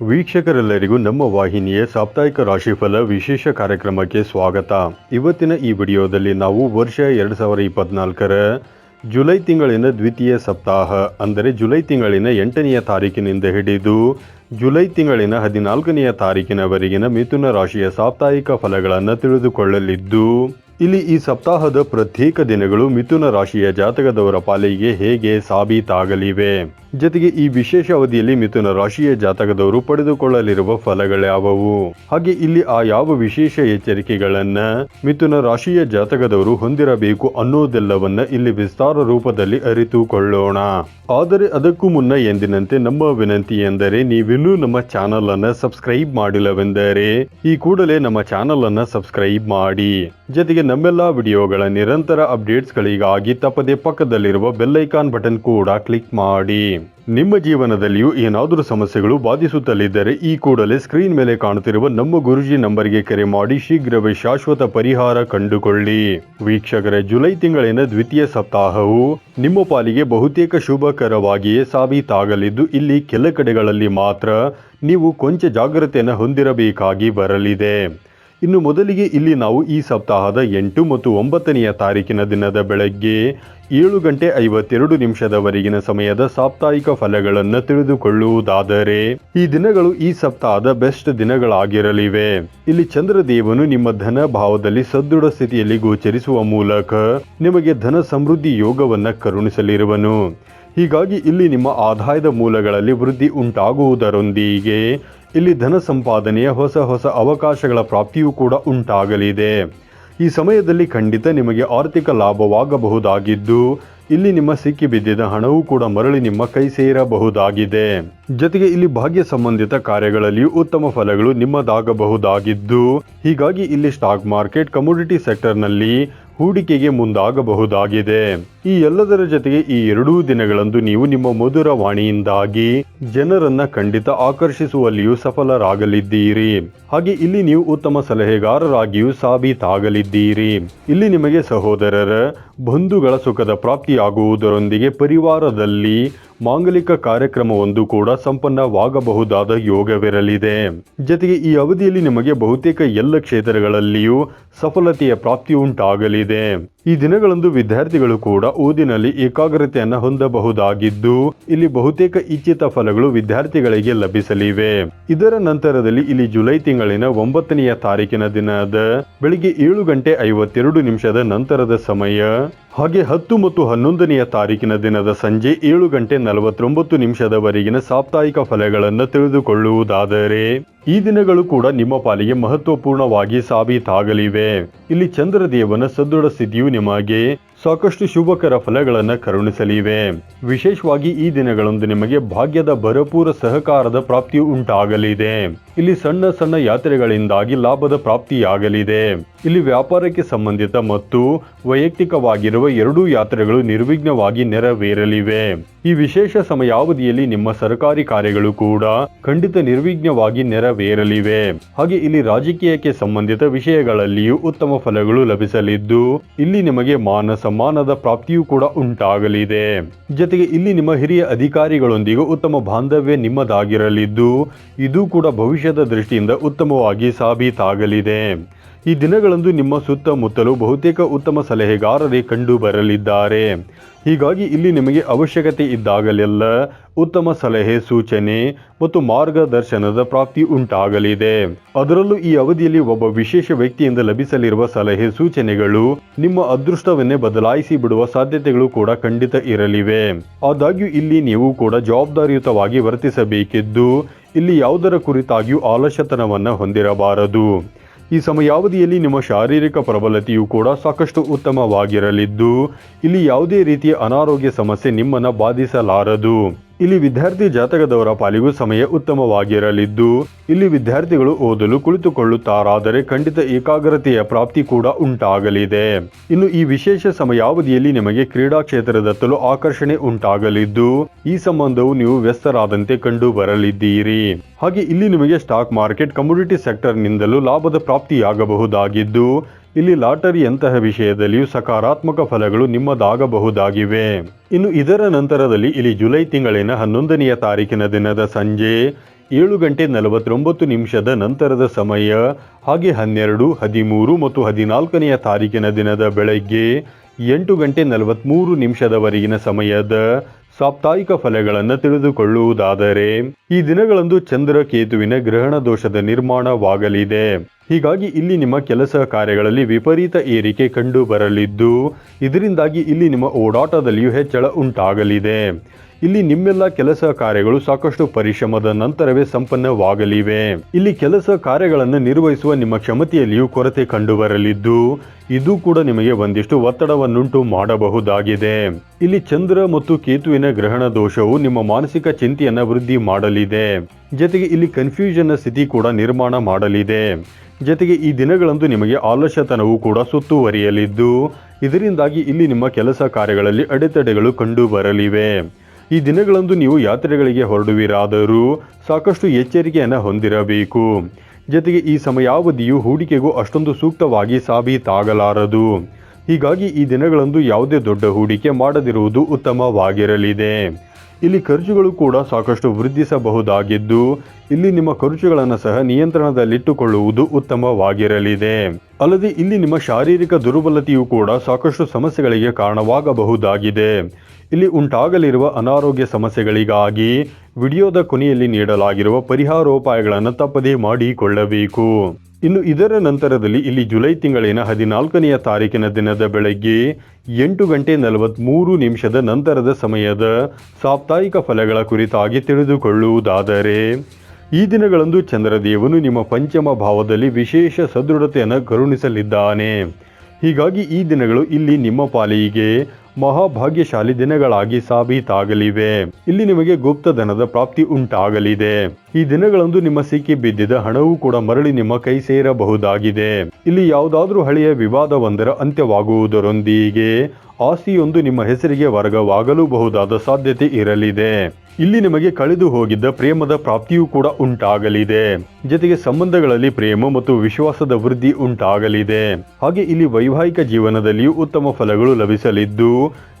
ವೀಕ್ಷಕರೆಲ್ಲರಿಗೂ ನಮ್ಮ ವಾಹಿನಿಯ ಸಾಪ್ತಾಹಿಕ ರಾಶಿಫಲ ವಿಶೇಷ ಕಾರ್ಯಕ್ರಮಕ್ಕೆ ಸ್ವಾಗತ. ಇವತ್ತಿನ ಈ ವಿಡಿಯೋದಲ್ಲಿ ನಾವು ವರ್ಷ ಎರಡು ಸಾವಿರ ಇಪ್ಪತ್ನಾಲ್ಕರ ಜುಲೈ ತಿಂಗಳಿನ ದ್ವಿತೀಯ ಸಪ್ತಾಹ, ಅಂದರೆ ಜುಲೈ ತಿಂಗಳಿನ ಎಂಟನೆಯ ತಾರೀಕಿನಿಂದ ಹಿಡಿದು ಜುಲೈ ತಿಂಗಳಿನ ಹದಿನಾಲ್ಕನೆಯ ತಾರೀಕಿನವರೆಗಿನ ಮಿಥುನ ರಾಶಿಯ ಸಾಪ್ತಾಹಿಕ ಫಲಗಳನ್ನು ತಿಳಿದುಕೊಳ್ಳಲಿದ್ದು ಇಲ್ಲಿ ಈ ಸಪ್ತಾಹದ ಪ್ರತ್ಯೇಕ ದಿನಗಳು ಮಿಥುನ ರಾಶಿಯ ಜಾತಕದವರ ಪಾಲಿಗೆ ಹೇಗೆ ಸಾಬೀತಾಗಲಿವೆ? ಜೊತೆಗೆ ಈ ವಿಶೇಷ ಅವಧಿಯಲ್ಲಿ ಮಿಥುನ ರಾಶಿಯ ಜಾತಕದವರು ಪಡೆದುಕೊಳ್ಳಲಿರುವ ಫಲಗಳ್ಯಾವವು ಹಾಗೆ ಇಲ್ಲಿ ಆ ಯಾವ ವಿಶೇಷ ಎಚ್ಚರಿಕೆಗಳನ್ನ ಮಿಥುನ ರಾಶಿಯ ಜಾತಕದವರು ಹೊಂದಿರಬೇಕು ಅನ್ನೋದೆಲ್ಲವನ್ನ ಇಲ್ಲಿ ವಿಸ್ತಾರ ರೂಪದಲ್ಲಿ ಅರಿತುಕೊಳ್ಳೋಣ. ಆದರೆ ಅದಕ್ಕೂ ಮುನ್ನ ಎಂದಿನಂತೆ ನಮ್ಮ ವಿನಂತಿ ಎಂದರೆ ನೀವಿನ್ನೂ ನಮ್ಮ ಚಾನಲ್ ಅನ್ನ ಸಬ್ಸ್ಕ್ರೈಬ್ ಮಾಡಿಲ್ಲವೆಂದರೆ ಈ ಕೂಡಲೇ ನಮ್ಮ ಚಾನಲ್ ಅನ್ನ ಸಬ್ಸ್ಕ್ರೈಬ್ ಮಾಡಿ. ಜೊತೆಗೆ ನಮ್ಮೆಲ್ಲ ವಿಡಿಯೋಗಳ ನಿರಂತರ ಅಪ್ಡೇಟ್ಸ್ಗಳಿಗಾಗಿ ತಪ್ಪದೆ ಪಕ್ಕದಲ್ಲಿರುವ ಬೆಲ್ಲೈಕಾನ್ ಬಟನ್ ಕೂಡ ಕ್ಲಿಕ್ ಮಾಡಿ. ನಿಮ್ಮ ಜೀವನದಲ್ಲಿಯೂ ಏನಾದರೂ ಸಮಸ್ಯೆಗಳು ಬಾಧಿಸುತ್ತಲಿದ್ದರೆ ಈ ಕೂಡಲೇ ಸ್ಕ್ರೀನ್ ಮೇಲೆ ಕಾಣುತ್ತಿರುವ ನಮ್ಮ ಗುರುಜಿ ನಂಬರ್ಗೆ ಕರೆ ಮಾಡಿ ಶೀಘ್ರವೇ ಶಾಶ್ವತ ಪರಿಹಾರ ಕಂಡುಕೊಳ್ಳಿ. ವೀಕ್ಷಕರೇ, ಜುಲೈ ತಿಂಗಳಿನ ದ್ವಿತೀಯ ಸಪ್ತಾಹವು ನಿಮ್ಮ ಪಾಲಿಗೆ ಬಹುತೇಕ ಶುಭಕರವಾಗಿಯೇ ಸಾಬೀತಾಗಲಿದ್ದು, ಇಲ್ಲಿ ಕೆಲ ಕಡೆಗಳಲ್ಲಿ ಮಾತ್ರ ನೀವು ಕೊಂಚ ಜಾಗ್ರತೆಯನ್ನು ಹೊಂದಿರಬೇಕಾಗಿ ಬರಲಿದೆ. ಇನ್ನು ಮೊದಲಿಗೆ ಇಲ್ಲಿ ನಾವು ಈ ಸಪ್ತಾಹದ ಎಂಟು ಮತ್ತು ಒಂಬತ್ತನೆಯ ತಾರೀಕಿನ ದಿನದ ಬೆಳಗ್ಗೆ ಏಳು ಗಂಟೆ ಐವತ್ತೆರಡು ನಿಮಿಷದವರೆಗಿನ ಸಮಯದ ಸಾಪ್ತಾಹಿಕ ಫಲಗಳನ್ನು ತಿಳಿದುಕೊಳ್ಳುವುದಾದರೆ, ಈ ದಿನಗಳು ಈ ಸಪ್ತಾಹದ ಬೆಸ್ಟ್ ದಿನಗಳಾಗಿರಲಿವೆ. ಇಲ್ಲಿ ಚಂದ್ರದೇವನು ನಿಮ್ಮ ಧನ ಭಾವದಲ್ಲಿ ಸದೃಢ ಸ್ಥಿತಿಯಲ್ಲಿ ಗೋಚರಿಸುವ ಮೂಲಕ ನಿಮಗೆ ಧನ ಸಮೃದ್ಧಿ ಯೋಗವನ್ನು ಕರುಣಿಸಲಿರುವನು. ಹೀಗಾಗಿ ಇಲ್ಲಿ ನಿಮ್ಮ ಆದಾಯದ ಮೂಲಗಳಲ್ಲಿ ವೃದ್ಧಿ ಉಂಟಾಗುವುದರೊಂದಿಗೆ ಇಲ್ಲಿ ಧನ ಸಂಪಾದನೆಯ ಹೊಸ ಹೊಸ ಅವಕಾಶಗಳ ಪ್ರಾಪ್ತಿಯೂ ಕೂಡ ಉಂಟಾಗಲಿದೆ. ಈ ಸಮಯದಲ್ಲಿ ಖಂಡಿತ ನಿಮಗೆ ಆರ್ಥಿಕ ಲಾಭವಾಗಬಹುದಾಗಿದ್ದು, ಇಲ್ಲಿ ನಿಮ್ಮ ಸಿಕ್ಕಿ ಬಿದ್ದಿದ್ದ ಹಣವೂ ಕೂಡ ಮರಳಿ ನಿಮ್ಮ ಕೈ ಸೇರಬಹುದಾಗಿದೆ. ಜೊತೆಗೆ ಇಲ್ಲಿ ಭಾಗ್ಯ ಸಂಬಂಧಿತ ಕಾರ್ಯಗಳಲ್ಲಿಯೂ ಉತ್ತಮ ಫಲಗಳು ನಿಮ್ಮದಾಗಬಹುದಾಗಿದ್ದು, ಹೀಗಾಗಿ ಇಲ್ಲಿ ಸ್ಟಾಕ್ ಮಾರ್ಕೆಟ್ ಕಮೋಡಿಟಿ ಸೆಕ್ಟರ್ನಲ್ಲಿ ಹೂಡಿಕೆಗೆ ಮುಂದಾಗಬಹುದಾಗಿದೆ. ಈ ಎಲ್ಲದರ ಜೊತೆಗೆ ಈ ಎರಡೂ ದಿನಗಳಂದು ನೀವು ನಿಮ್ಮ ಮಧುರ ವಾಣಿಯಿಂದಾಗಿ ಜನರನ್ನ ಖಂಡಿತ ಆಕರ್ಷಿಸುವಲ್ಲಿಯೂ ಸಫಲರಾಗಲಿದ್ದೀರಿ. ಹಾಗೆ ಇಲ್ಲಿ ನೀವು ಉತ್ತಮ ಸಲಹೆಗಾರರಾಗಿಯೂ ಸಾಬೀತಾಗಲಿದ್ದೀರಿ. ಇಲ್ಲಿ ನಿಮಗೆ ಸಹೋದರರ ಬಂಧುಗಳ ಸುಖದ ಪ್ರಾಪ್ತಿಯಾಗುವುದರೊಂದಿಗೆ ಪರಿವಾರದಲ್ಲಿ ಮಾಂಗಲಿಕ ಕಾರ್ಯಕ್ರಮವೊಂದು ಕೂಡ ಸಂಪನ್ನವಾಗಬಹುದಾದ ಯೋಗವಿರಲಿದೆ. ಜೊತೆಗೆ ಈ ಅವಧಿಯಲ್ಲಿ ನಿಮಗೆ ಬಹುತೇಕ ಎಲ್ಲ ಕ್ಷೇತ್ರಗಳಲ್ಲಿಯೂ ಸಫಲತೆಯ ಪ್ರಾಪ್ತಿ ಉಂಟಾಗಲಿದೆ ಈ ದಿನಗಳಂದು ವಿದ್ಯಾರ್ಥಿಗಳು ಕೂಡ ಓದಿನಲ್ಲಿ ಏಕಾಗ್ರತೆಯನ್ನು ಹೊಂದಬಹುದಾಗಿದ್ದು, ಇಲ್ಲಿ ಬಹುತೇಕ ಇಚ್ಛಿತ ಫಲಗಳು ವಿದ್ಯಾರ್ಥಿಗಳಿಗೆ ಲಭಿಸಲಿವೆ. ಇದರ ನಂತರದಲ್ಲಿ ಇಲ್ಲಿ ಜುಲೈ ತಿಂಗಳಿನ ಒಂಬತ್ತನೆಯ ತಾರೀಕಿನ ದಿನದ ಬೆಳಿಗ್ಗೆ ಏಳು ಗಂಟೆ ಐವತ್ತೆರಡು ನಿಮಿಷದ ನಂತರದ ಸಮಯ, ಹಾಗೆ ಹತ್ತು ಮತ್ತು ಹನ್ನೊಂದನೆಯ ತಾರೀಕಿನ ದಿನದ ಸಂಜೆ ಏಳು ಗಂಟೆ ನಲವತ್ತೊಂಬತ್ತು ನಿಮಿಷದವರೆಗಿನ ಸಾಪ್ತಾಹಿಕ ಫಲಗಳನ್ನು ತಿಳಿದುಕೊಳ್ಳುವುದಾದರೆ, ಈ ದಿನಗಳು ಕೂಡ ನಿಮ್ಮ ಪಾಲಿಗೆ ಮಹತ್ವಪೂರ್ಣವಾಗಿ ಸಾಬೀತಾಗಲಿವೆ. ಇಲ್ಲಿ ಚಂದ್ರದೇವನ ಸದೃಢ ಸ್ಥಿತಿಯು ನಿಮಗೆ ಸಾಕಷ್ಟು ಶುಭಕರ ಫಲಗಳನ್ನು ಕರುಣಿಸಲಿವೆ. ವಿಶೇಷವಾಗಿ ಈ ದಿನಗಳಂದು ನಿಮಗೆ ಭಾಗ್ಯದ ಭರಪೂರ ಸಹಕಾರದ ಪ್ರಾಪ್ತಿಯು ಉಂಟಾಗಲಿದೆ. ಇಲ್ಲಿ ಸಣ್ಣ ಸಣ್ಣ ಯಾತ್ರೆಗಳಿಂದಾಗಿ ಲಾಭದ ಪ್ರಾಪ್ತಿಯಾಗಲಿದೆ. ಇಲ್ಲಿ ವ್ಯಾಪಾರಕ್ಕೆ ಸಂಬಂಧಿತ ಮತ್ತು ವೈಯಕ್ತಿಕವಾಗಿರುವ ಎರಡೂ ಯಾತ್ರೆಗಳು ನಿರ್ವಿಘ್ನವಾಗಿ ನೆರವೇರಲಿವೆ. ಈ ವಿಶೇಷ ಸಮಯಾವಧಿಯಲ್ಲಿ ನಿಮ್ಮ ಸರ್ಕಾರಿ ಕಾರ್ಯಗಳು ಕೂಡ ಖಂಡಿತ ನಿರ್ವಿಘ್ನವಾಗಿ ನೆರವೇರಲಿವೆ. ಹಾಗೆ ಇಲ್ಲಿ ರಾಜಕೀಯಕ್ಕೆ ಸಂಬಂಧಿತ ವಿಷಯಗಳಲ್ಲಿಯೂ ಉತ್ತಮ ಫಲಗಳು ಲಭಿಸಲಿದ್ದು, ಇಲ್ಲಿ ನಿಮಗೆ ಮಾನ ಸಮ್ಮಾನದ ಪ್ರಾಪ್ತಿಯೂ ಕೂಡ ಉಂಟಾಗಲಿದೆ. ಜೊತೆಗೆ ಇಲ್ಲಿ ನಿಮ್ಮ ಹಿರಿಯ ಅಧಿಕಾರಿಗಳೊಂದಿಗೆ ಉತ್ತಮ ಬಾಂಧವ್ಯ ನಿಮ್ಮದಾಗಿರಲಿದ್ದು, ಇದು ಕೂಡ ಭವಿಷ್ಯದ ದೃಷ್ಟಿಯಿಂದ ಉತ್ತಮವಾಗಿ ಸಾಬೀತಾಗಲಿದೆ. ಈ ದಿನಗಳಂದು ನಿಮ್ಮ ಸುತ್ತಮುತ್ತಲು ಬಹುತೇಕ ಉತ್ತಮ ಸಲಹೆಗಾರರೇ ಕಂಡು ಬರಲಿದ್ದಾರೆ. ಹೀಗಾಗಿ ಇಲ್ಲಿ ನಿಮಗೆ ಅವಶ್ಯಕತೆ ಇದ್ದಾಗಲೆಲ್ಲ ಉತ್ತಮ ಸಲಹೆ, ಸೂಚನೆ ಮತ್ತು ಮಾರ್ಗದರ್ಶನದ ಪ್ರಾಪ್ತಿ ಉಂಟಾಗಲಿದೆ. ಅದರಲ್ಲೂ ಈ ಅವಧಿಯಲ್ಲಿ ಒಬ್ಬ ವಿಶೇಷ ವ್ಯಕ್ತಿಯಿಂದ ಲಭಿಸಲಿರುವ ಸಲಹೆ, ಸೂಚನೆಗಳು ನಿಮ್ಮ ಅದೃಷ್ಟವನ್ನೇ ಬದಲಾಯಿಸಿ ಬಿಡುವ ಸಾಧ್ಯತೆಗಳು ಕೂಡ ಖಂಡಿತ ಇರಲಿವೆ. ಆದಾಗ್ಯೂ ಇಲ್ಲಿ ನೀವು ಕೂಡ ಜವಾಬ್ದಾರಿಯುತವಾಗಿ ವರ್ತಿಸಬೇಕಿದ್ದು ಇಲ್ಲಿ ಯಾವುದರ ಕುರಿತಾಗಿಯೂ ಆಲಸ್ಯತನವನ್ನು ಹೊಂದಿರಬಾರದು. ಈ ಸಮಯಾವಧಿಯಲ್ಲಿ ನಿಮ್ಮ ಶಾರೀರಿಕ ಪ್ರಬಲತೆಯು ಕೂಡ ಸಾಕಷ್ಟು ಉತ್ತಮವಾಗಿರಲಿದ್ದು, ಇಲ್ಲಿ ಯಾವುದೇ ರೀತಿಯ ಅನಾರೋಗ್ಯ ಸಮಸ್ಯೆ ನಿಮ್ಮನ್ನು ಬಾಧಿಸಲಾರದು. ಇಲ್ಲಿ ವಿದ್ಯಾರ್ಥಿ ಜಾತಕದವರ ಪಾಲಿಗೂ ಸಮಯ ಉತ್ತಮವಾಗಿರಲಿದ್ದು, ಇಲ್ಲಿ ವಿದ್ಯಾರ್ಥಿಗಳು ಓದಲು ಕುಳಿತುಕೊಳ್ಳುತ್ತಾರಾದರೆ ಖಂಡಿತ ಏಕಾಗ್ರತೆಯ ಪ್ರಾಪ್ತಿ ಕೂಡ ಉಂಟಾಗಲಿದೆ. ಇನ್ನು ಈ ವಿಶೇಷ ಸಮಯಾವಧಿಯಲ್ಲಿ ನಿಮಗೆ ಕ್ರೀಡಾ ಕ್ಷೇತ್ರದತ್ತಲೂ ಆಕರ್ಷಣೆ ಉಂಟಾಗಲಿದ್ದು, ಈ ಸಂಬಂಧವು ನೀವು ವ್ಯಸ್ತರಾದಂತೆ ಕಂಡು ಬರಲಿದ್ದೀರಿ ಹಾಗೆ ಇಲ್ಲಿ ನಿಮಗೆ ಸ್ಟಾಕ್ ಮಾರ್ಕೆಟ್, ಕಮ್ಯುನಿಟಿ ಸೆಕ್ಟರ್ನಿಂದಲೂ ಲಾಭದ ಪ್ರಾಪ್ತಿಯಾಗಬಹುದಾಗಿದ್ದು ಇಲ್ಲಿ ಲಾಟರಿಯಂತಹ ವಿಷಯದಲ್ಲಿಯೂ ಸಕಾರಾತ್ಮಕ ಫಲಗಳು ನಿಮ್ಮದಾಗಬಹುದಾಗಿವೆ. ಇನ್ನು ಇದರ ನಂತರದಲ್ಲಿ ಇಲ್ಲಿ ಜುಲೈ ತಿಂಗಳಿನ ಹನ್ನೊಂದನೆಯ ತಾರೀಕಿನ ದಿನದ ಸಂಜೆ ಏಳು ಗಂಟೆ ನಲವತ್ತೊಂಬತ್ತು ನಿಮಿಷದ ನಂತರದ ಸಮಯ, ಹಾಗೆ ಹನ್ನೆರಡು, ಹದಿಮೂರು ಮತ್ತು ಹದಿನಾಲ್ಕನೆಯ ತಾರೀಕಿನ ದಿನದ ಬೆಳಗ್ಗೆ ಎಂಟು ಗಂಟೆ ನಲವತ್ತ್ಮೂರು ನಿಮಿಷದವರೆಗಿನ ಸಮಯದ ಸಾಪ್ತಾಹಿಕ ಫಲಗಳನ್ನು ತಿಳಿದುಕೊಳ್ಳುವುದಾದರೆ, ಈ ದಿನಗಳಂದು ಚಂದ್ರ ಕೇತುವಿನ ಗ್ರಹಣ ದೋಷದ ನಿರ್ಮಾಣವಾಗಲಿದೆ. ಹೀಗಾಗಿ ಇಲ್ಲಿ ನಿಮ್ಮ ಕೆಲಸ ಕಾರ್ಯಗಳಲ್ಲಿ ವಿಪರೀತ ಏರಿಕೆ ಕಂಡು ಬರಲಿದ್ದು ಇದರಿಂದಾಗಿ ಇಲ್ಲಿ ನಿಮ್ಮ ಓಡಾಟದಲ್ಲಿಯೂ ಹೆಚ್ಚಳ ಉಂಟಾಗಲಿದೆ. ಇಲ್ಲಿ ನಿಮ್ಮೆಲ್ಲ ಕೆಲಸ ಕಾರ್ಯಗಳು ಸಾಕಷ್ಟು ಪರಿಶ್ರಮದ ನಂತರವೇ ಸಂಪನ್ನವಾಗಲಿವೆ. ಇಲ್ಲಿ ಕೆಲಸ ಕಾರ್ಯಗಳನ್ನು ನಿರ್ವಹಿಸುವ ನಿಮ್ಮ ಕ್ಷಮತೆಯಲ್ಲಿಯೂ ಕೊರತೆ ಕಂಡುಬರಲಿದ್ದು, ಇದು ಕೂಡ ನಿಮಗೆ ಒಂದಿಷ್ಟು ಒತ್ತಡವನ್ನುಂಟು ಮಾಡಬಹುದಾಗಿದೆ. ಇಲ್ಲಿ ಚಂದ್ರ ಮತ್ತು ಕೇತುವಿನ ಗ್ರಹಣ ದೋಷವು ನಿಮ್ಮ ಮಾನಸಿಕ ಚಿಂತೆಯನ್ನು ವೃದ್ಧಿ ಮಾಡಲಿದೆ. ಜೊತೆಗೆ ಇಲ್ಲಿ ಕನ್ಫ್ಯೂಷನ್ ಸ್ಥಿತಿ ಕೂಡ ನಿರ್ಮಾಣ ಮಾಡಲಿದೆ. ಜೊತೆಗೆ ಈ ದಿನಗಳಂದು ನಿಮಗೆ ಆಲಸ್ಯತನವು ಕೂಡ ಸುತ್ತುವರಿಯಲಿದ್ದು, ಇದರಿಂದಾಗಿ ಇಲ್ಲಿ ನಿಮ್ಮ ಕೆಲಸ ಕಾರ್ಯಗಳಲ್ಲಿ ಅಡೆತಡೆಗಳು ಕಂಡು ಬರಲಿವೆ ಈ ದಿನಗಳಂದು ನೀವು ಯಾತ್ರೆಗಳಿಗೆ ಹೊರಡುವಿರಾದರೂ ಸಾಕಷ್ಟು ಎಚ್ಚರಿಕೆಯನ್ನು ಹೊಂದಿರಬೇಕು. ಜೊತೆಗೆ ಈ ಸಮಯಾವಧಿಯು ಹೂಡಿಕೆಗೂ ಅಷ್ಟೊಂದು ಸೂಕ್ತವಾಗಿ ಸಾಬೀತಾಗಲಾರದು. ಹೀಗಾಗಿ ಈ ದಿನಗಳಂದು ಯಾವುದೇ ದೊಡ್ಡ ಹೂಡಿಕೆ ಮಾಡದಿರುವುದು ಉತ್ತಮವಾಗಿರಲಿದೆ. ಇಲ್ಲಿ ಖರ್ಚುಗಳು ಕೂಡ ಸಾಕಷ್ಟು ವೃದ್ಧಿಸಬಹುದಾಗಿದ್ದು, ಇಲ್ಲಿ ನಿಮ್ಮ ಖರ್ಚುಗಳನ್ನು ಸಹ ನಿಯಂತ್ರಣದಲ್ಲಿಟ್ಟುಕೊಳ್ಳುವುದು ಉತ್ತಮವಾಗಿರಲಿದೆ. ಅಲ್ಲದೆ ಇಲ್ಲಿ ನಿಮ್ಮ ಶಾರೀರಿಕ ದುರ್ಬಲತೆಯು ಕೂಡ ಸಾಕಷ್ಟು ಸಮಸ್ಯೆಗಳಿಗೆ ಕಾರಣವಾಗಬಹುದಾಗಿದೆ. ಇಲ್ಲಿ ಉಂಟಾಗಲಿರುವ ಅನಾರೋಗ್ಯ ಸಮಸ್ಯೆಗಳಿಗಾಗಿ ವಿಡಿಯೋದ ಕೊನೆಯಲ್ಲಿ ನೀಡಲಾಗಿರುವ ಪರಿಹಾರೋಪಾಯಗಳನ್ನು ತಪ್ಪದೇ ಮಾಡಿಕೊಳ್ಳಬೇಕು. ಇನ್ನು ಇದರ ನಂತರದಲ್ಲಿ ಇಲ್ಲಿ ಜುಲೈ ತಿಂಗಳಿನ ಹದಿನಾಲ್ಕನೆಯ ತಾರೀಕಿನ ದಿನದ ಬೆಳಗ್ಗೆ ಎಂಟು ಗಂಟೆ ನಲವತ್ತ್ಮೂರು ನಿಮಿಷದ ನಂತರದ ಸಮಯದ ಸಾಪ್ತಾಹಿಕ ಫಲಗಳ ಕುರಿತಾಗಿ ತಿಳಿದುಕೊಳ್ಳುವುದಾದರೆ, ಈ ದಿನಗಳಂದು ಚಂದ್ರದೇವನು ನಿಮ್ಮ ಪಂಚಮ ಭಾವದಲ್ಲಿ ವಿಶೇಷ ಸದೃಢತೆಯನ್ನು ಕರುಣಿಸಲಿದ್ದಾನೆ. ಹೀಗಾಗಿ ಈ ದಿನಗಳು ಇಲ್ಲಿ ನಿಮ್ಮ ಪಾಲಿಗೆ ಮಹಾಭಾಗ್ಯಶಾಲಿ ದಿನಗಳಾಗಿ ಸಾಬೀತಾಗಲಿವೆ. ಇಲ್ಲಿ ನಿಮಗೆ ಗುಪ್ತಧನದ ಪ್ರಾಪ್ತಿ ಉಂಟಾಗಲಿದೆ. ಈ ದಿನಗಳಂದು ನಿಮ್ಮ ಸಿಕ್ಕಿ ಬಿದ್ದಿದ ಹಣವೂ ಕೂಡ ಮರಳಿ ನಿಮ್ಮ ಕೈ ಸೇರಬಹುದಾಗಿದೆ. ಇಲ್ಲಿ ಯಾವುದಾದ್ರೂ ಹಳೆಯ ವಿವಾದವೊಂದರ ಅಂತ್ಯವಾಗುವುದರೊಂದಿಗೆ ಆಸ್ತಿಯೊಂದು ನಿಮ್ಮ ಹೆಸರಿಗೆ ವರ್ಗವಾಗಲೂಬಹುದಾದ ಸಾಧ್ಯತೆ ಇರಲಿದೆ. ಇಲ್ಲಿ ನಿಮಗೆ ಕಳೆದು ಹೋಗಿದ್ದ ಪ್ರೇಮದ ಪ್ರಾಪ್ತಿಯೂ ಕೂಡ ಉಂಟಾಗಲಿದೆ. ಜೊತೆಗೆ ಸಂಬಂಧಗಳಲ್ಲಿ ಪ್ರೇಮ ಮತ್ತು ವಿಶ್ವಾಸದ ವೃದ್ಧಿ ಉಂಟಾಗಲಿದೆ. ಹಾಗೆ ಇಲ್ಲಿ ವೈವಾಹಿಕ ಜೀವನದಲ್ಲಿಯೂ ಉತ್ತಮ ಫಲಗಳು ಲಭಿಸಲಿದ್ದು,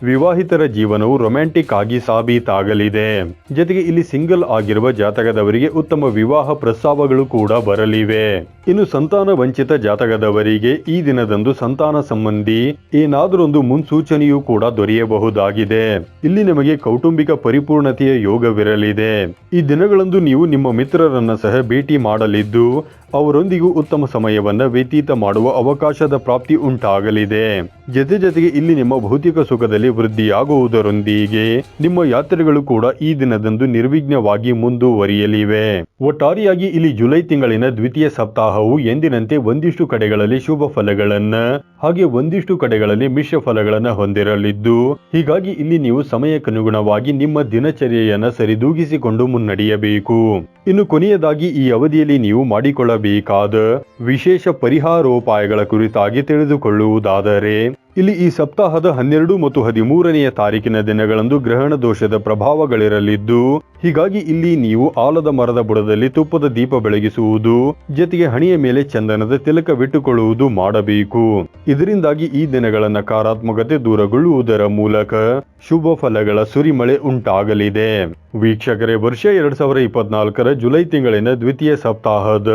ವಿವಾಹಿತರ ಜೀವನವು ರೊಮ್ಯಾಂಟಿಕ್ ಆಗಿ ಸಾಬೀತಾಗಲಿದೆ. ಜೊತೆಗೆ ಇಲ್ಲಿ ಸಿಂಗಲ್ ಆಗಿರುವ ಜಾತಕದವರಿಗೆ ಉತ್ತಮ ವಿವಾಹ ಪ್ರಸ್ತಾವಗಳು ಕೂಡ ಬರಲಿವೆ. ಇನ್ನು ಸಂತಾನ ವಂಚಿತ ಜಾತಕದವರಿಗೆ ಈ ದಿನದಂದು ಸಂತಾನ ಸಂಬಂಧಿ ಏನಾದರೊಂದು ಮುನ್ಸೂಚನೆಯೂ ಕೂಡ ದೊರೆಯಬಹುದಾಗಿದೆ. ಇಲ್ಲಿ ನಿಮಗೆ ಕೌಟುಂಬಿಕ ಪರಿಪೂರ್ಣತೆಯ ಯೋಗವಿರಲಿದೆ. ಈ ದಿನಗಳಂದು ನೀವು ನಿಮ್ಮ ಮಿತ್ರರನ್ನ ಸಹ ಭೇಟಿ ಮಾಡಲಿದ್ದು ಅವರೊಂದಿಗೂ ಉತ್ತಮ ಸಮಯವನ್ನ ವ್ಯತೀತ ಮಾಡುವ ಅವಕಾಶದ ಪ್ರಾಪ್ತಿ ಉಂಟಾಗಲಿದೆ. ಜೊತೆ ಜೊತೆಗೆ ಇಲ್ಲಿ ನಿಮ್ಮ ಭೌತಿಕ ಸುಖದಲ್ಲಿ ವೃದ್ಧಿಯಾಗುವುದರೊಂದಿಗೆ ನಿಮ್ಮ ಯಾತ್ರೆಗಳು ಕೂಡ ಈ ದಿನದಂದು ನಿರ್ವಿಘ್ನವಾಗಿ ಮುಂದುವರಿಯಲಿವೆ. ಒಟ್ಟಾರೆಯಾಗಿ ಇಲ್ಲಿ ಜುಲೈ ತಿಂಗಳಿನ ದ್ವಿತೀಯ ಸಪ್ತಾಹವು ಎಂದಿನಂತೆ ಒಂದಿಷ್ಟು ಕಡೆಗಳಲ್ಲಿ ಶುಭ ಫಲಗಳನ್ನ, ಹಾಗೆ ಒಂದಿಷ್ಟು ಕಡೆಗಳಲ್ಲಿ ಮಿಶ್ರ ಫಲಗಳನ್ನ ಹೊಂದಿರಲಿದ್ದು, ಹೀಗಾಗಿ ಇಲ್ಲಿ ನೀವು ಸಮಯಕ್ಕನುಗುಣವಾಗಿ ನಿಮ್ಮ ದಿನಚರ್ಯೆಯನ್ನು ಸರಿದೂಗಿಸಿಕೊಂಡು ಮುನ್ನಡೆಯಬೇಕು. ಇನ್ನು ಕೊನೆಯದಾಗಿ ಈ ಅವಧಿಯಲ್ಲಿ ನೀವು ಮಾಡಿಕೊಳ್ಳಬೇಕಾದ ವಿಶೇಷ ಪರಿಹಾರೋಪಾಯಗಳ ಕುರಿತಾಗಿ ತಿಳಿದುಕೊಳ್ಳುವುದಾದರೆ ಇಲ್ಲಿ ಈ ಸಪ್ತಾಹದ ಹನ್ನೆರಡು ಮತ್ತು ಹದಿಮೂರನೆಯ ತಾರೀಕಿನ ದಿನಗಳಂದು ಗ್ರಹಣ ದೋಷದ ಪ್ರಭಾವಗಳಿರಲಿದ್ದು, ಹೀಗಾಗಿ ಇಲ್ಲಿ ನೀವು ಆಲದ ಮರದ ಬುಡದಲ್ಲಿ ತುಪ್ಪದ ದೀಪ ಬೆಳಗಿಸುವುದು, ಜೊತೆಗೆ ಹಣಿಯ ಮೇಲೆ ಚಂದನದ ತಿಲಕವಿಟ್ಟುಕೊಳ್ಳುವುದು ಮಾಡಬೇಕು. ಇದರಿಂದಾಗಿ ಈ ದಿನಗಳ ನಕಾರಾತ್ಮಕತೆ ದೂರಗೊಳ್ಳುವುದರ ಮೂಲಕ ಶುಭ ಫಲಗಳ ಸುರಿಮಳೆ ಉಂಟಾಗಲಿದೆ. ವೀಕ್ಷಕರೇ, ವರ್ಷ ಎರಡ್ ಸಾವಿರದ ಇಪ್ಪತ್ನಾಲ್ಕರ ಜುಲೈ ತಿಂಗಳಿನ ದ್ವಿತೀಯ ಸಪ್ತಾಹದ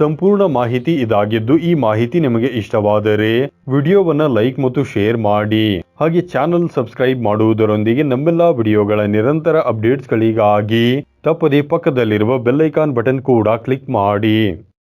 ಸಂಪೂರ್ಣ ಮಾಹಿತಿ ಇದಾಗಿದ್ದು, ಈ ಮಾಹಿತಿ ನಿಮಗೆ ಇಷ್ಟವಾದರೆ ವಿಡಿಯೋವನ್ನ ಲೈಕ್ ಮತ್ತು ಶೇರ್ ಮಾಡಿ. ಹಾಗೆ ಚಾನಲ್ ಸಬ್ಸ್ಕ್ರೈಬ್ ಮಾಡುವುದರೊಂದಿಗೆ ನಮ್ಮೆಲ್ಲ ವಿಡಿಯೋಗಳ ನಿರಂತರ ಅಪ್ಡೇಟ್ಸ್ಗಳಿಗಾಗಿ ತಪ್ಪದೇ ಪಕ್ಕದಲ್ಲಿರುವ ಬೆಲ್ಲೈಕಾನ್ ಬಟನ್ ಕೂಡ ಕ್ಲಿಕ್ ಮಾಡಿ.